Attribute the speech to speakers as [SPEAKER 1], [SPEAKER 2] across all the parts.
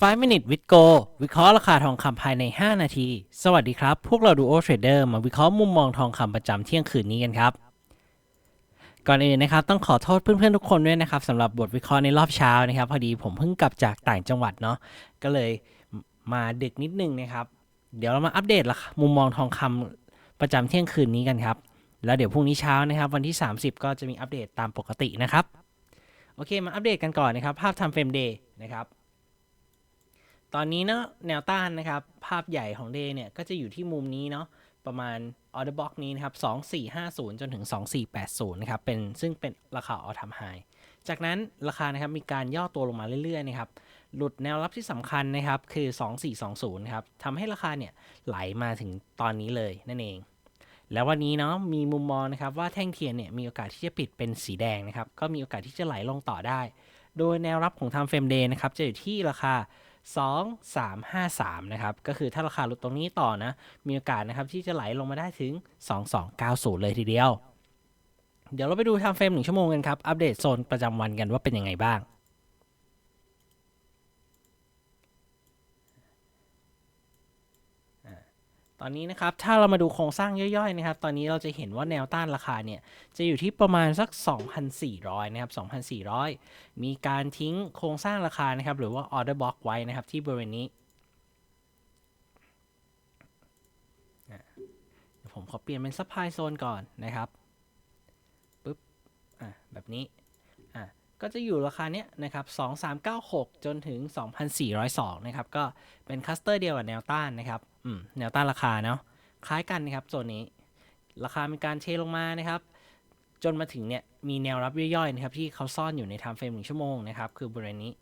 [SPEAKER 1] 5 minute with go วิเคราะห์ราคาทองคำภายใน 5 นาที สวัสดีครับ พวกเราดูโอเทรดเดอร์มาวิเคราะห์มุมมองทองคำประจำเที่ยงคืนนี้กันครับ ก่อนอื่นนะครับ ต้องขอโทษเพื่อนๆทุกคนด้วยนะครับสำหรับบทวิเคราะห์ในรอบเช้านะครับ พอดีผมเพิ่งกลับจากต่างจังหวัดเนาะก็เลยมาดึกนิดนึงนะครับ เดี๋ยวเรามาอัปเดตราคามุมมองทองคำประจำเที่ยงคืนนี้กันครับ แล้วเดี๋ยวพรุ่งนี้เช้านะครับ วันที่ 30 ก็จะมีอัปเดตตามปกตินะครับโอเคมาอัปเดตกันก่อนนะครับภาพทำเฟรมเดย์นะครับ ตอนนี้เนาะแนวต้านนะครับ ภาพใหญ่ของเดย์เนี่ย ก็จะอยู่ที่มุมนี้เนาะประมาณออเดอร์บ็อกนี้นะครับ 2450 จนถึง 2480 นะครับ เป็นซึ่งเป็นราคาออทำไฮจากนั้นราคานะครับมีการย่อตัวลงมาเรื่อยๆนะครับ หลุดแนวรับที่สำคัญนะครับคือ 2420นะครับทำให้ราคาเนี่ยไหลมาถึงตอนนี้เลยนั่นเอง แล้ววันนี้เนาะมีมุมมองนะครับว่าแท่งเทียนเนี่ยมีโอกาสที่จะปิดเป็นสีแดงนะครับ ก็มีโอกาสที่จะไหลลงต่อได้ โดยแนวรับของ Time Frame Day นะครับจะอยู่ที่ราคา 2353 นะครับ ก็คือถ้าราคาหลุดตรงนี้ต่อนะ มีโอกาสนะครับที่จะไหลลงมาได้ถึง 2290 เลยทีเดียว เดี๋ยวเราไปดูทางเฟรม1ชั่วโมงกันครับ อัปเดตโซนประจำวันกันว่าเป็นยังไงบ้าง ตอนนี้นะครับถ้าเรามาดูโครงสร้างย่อยๆนะครับ ตอนนี้เราจะเห็นว่าแนวต้านราคาเนี่ยจะอยู่ที่ประมาณสัก 2,400 นะครับ 2,400 มีการทิ้งโครงสร้างราคานะครับ หรือว่า order block ไว้นะครับที่บริเวณนี้ผมขอเปลี่ยนเป็น supply zone ก่อนนะครับปึ๊บอะแบบนี้อะก็จะอยู่ราคาเนี้ยนะครับ 2396 จนถึง 2402 นะครับ ก็เป็นคัสเตอร์เดียวกับแนวต้านนะครับ แนวต้านราคาเนาะคล้ายกันนะครับโซนนี้ ราคามีการเทลงมานะครับ จนมาถึงเนี่ยมีแนวรับย่อยๆนะครับที่เขาซ่อนอยู่ใน time frame 1ชั่วโมงนะครับ คือบริเวณนี้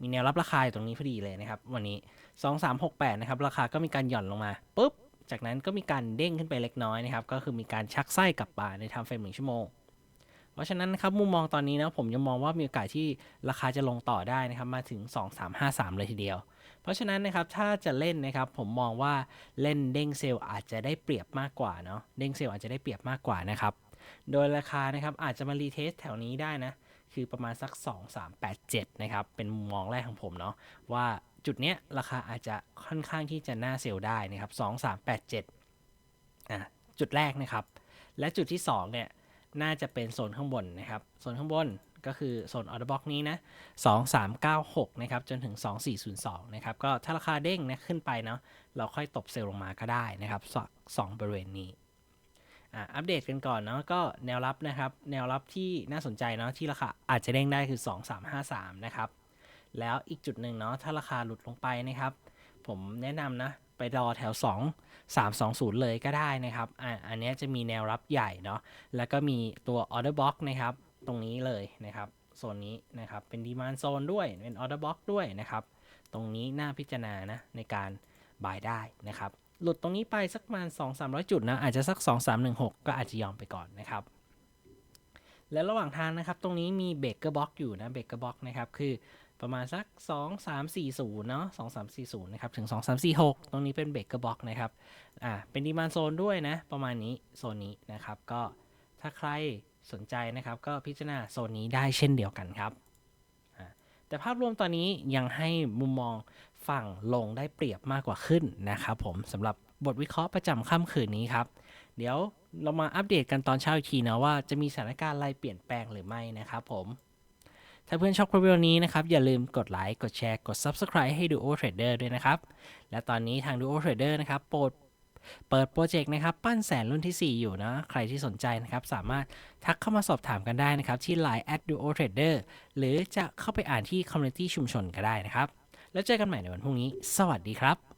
[SPEAKER 1] มีแนวรับราคาอยู่ตรงนี้พอดีเลยนะครับ วันนี้ 2368 นะครับ ราคาก็มีการหย่อนลงมาปุ๊บ จากนั้นก็มีการเด้งขึ้นไปเล็กน้อยนะครับ ก็คือมีการชักไส้กลับมาใน time frame 1ชั่วโมง เพราะฉะนั้นนะครับมุมมองตอนนี้นะผมยังมองว่ามีโอกาสที่ราคาจะลงต่อได้นะครับมาถึง 2353 เลยทีเดียว เพราะฉะนั้นนะครับถ้าจะเล่นนะครับผมมองว่าเล่นเด้งเซลล์อาจจะได้เปรียบมากกว่าเนาะเด้งเซลล์อาจจะได้เปรียบมากกว่านะครับโดยราคานะครับอาจจะมารีเทสแถวนี้ได้นะคือประมาณสัก 2387 นะครับเป็นมุมมองแรกของผมเนาะว่าจุดเนี้ยราคาอาจจะค่อนข้างที่จะน่าเซลได้นะครับ2387อะจุดแรกนะครับ และจุดที่2เนี่ย น่าจะเป็นโซนข้างบนนะครับ โซนข้างบนก็คือโซนออเดอร์บ็อกนี้นะ 2396 นะครับ จนถึง 2402 นะครับ ก็ถ้าราคาเด้งนะขึ้นไปเนาะ เราค่อยตบเซลล์ลงมาก็ได้นะครับสองบริเวณนี้อะอัปเดตกันก่อนเนาะ ก็แนวรับนะครับ แนวรับที่น่าสนใจเนาะที่ราคาอาจจะเด้งได้คือ 2353 นะครับ แล้วอีกจุดหนึ่งเนาะ ถ้าราคาหลุดลงไปนะครับ ผมแนะนำนะ ไปรอแถว 2 320 เลยก็ได้นะครับออันนี้จะมีแนวรับใหญ่เนาะแล้วก็มีตัว order box นะครับ ตรงนี้เลยนะครับโซนนี้นะครับ เป็น demand zone ด้วย เป็น order box ด้วยนะครับ ตรงนี้น่าพิจารณานะในการ buy ได้นะครับ หลุดตรงนี้ไปสักประมาณ 2-300 จุดนะ อาจจะสัก 2-3-1-6 ก็อาจจะยอมไปก่อนนะครับ และระหว่างทางนะครับ ตรงนี้มีเบรกเกอร์บ็อกอยู่นะเบรกเกอร์บ็อกนะครับ คือ ประมาณสัก 2 3 4 0 เนาะ2 3 4 0 นะครับ ถึง 2 3 4 6 ตรงนี้เป็นเบรกเกอร์บ็อกนะครับ อ่า เป็นดีมานโซนด้วยนะ ประมาณนี้ โซนนี้นะครับ ก็ถ้าใครสนใจนะครับ ก็พิจารณาโซนนี้ได้เช่นเดียวกันครับอ่าแต่ภาพรวมตอนนี้ยังให้มุมมองฝั่งลงได้เปรียบมากกว่าขึ้นนะครับผมสำหรับบทวิเคราะห์ประจำค่ำคืนนี้ครับ เดี๋ยวเรามาอัปเดตกันตอนเช้าอีกทีนะว่าจะมีสถานการณ์อะไรเปลี่ยนแปลงหรือไม่นะครับผม ถ้าเพื่อนชอบคลิปวิดีโอนี้นะครับ อย่าลืมกดไลค์กดแชร์กด Subscribe ให้ Duo Trader ด้วยนะครับ และตอนนี้ทาง Duo Trader นะครับโปรดเปิดโปรเจกต์นะครับปั้นแสนรุ่นที่ 4 อยู่นะ ใครที่สนใจนะครับ สามารถทักเข้ามาสอบถามกันได้นะครับ ที่ Line at Duo Trader หรือจะเข้าไปอ่านที่ Community ชุมชนก็ได้นะครับ แล้วเจอกันใหม่ในวันพรุ่งนี้ สวัสดีครับ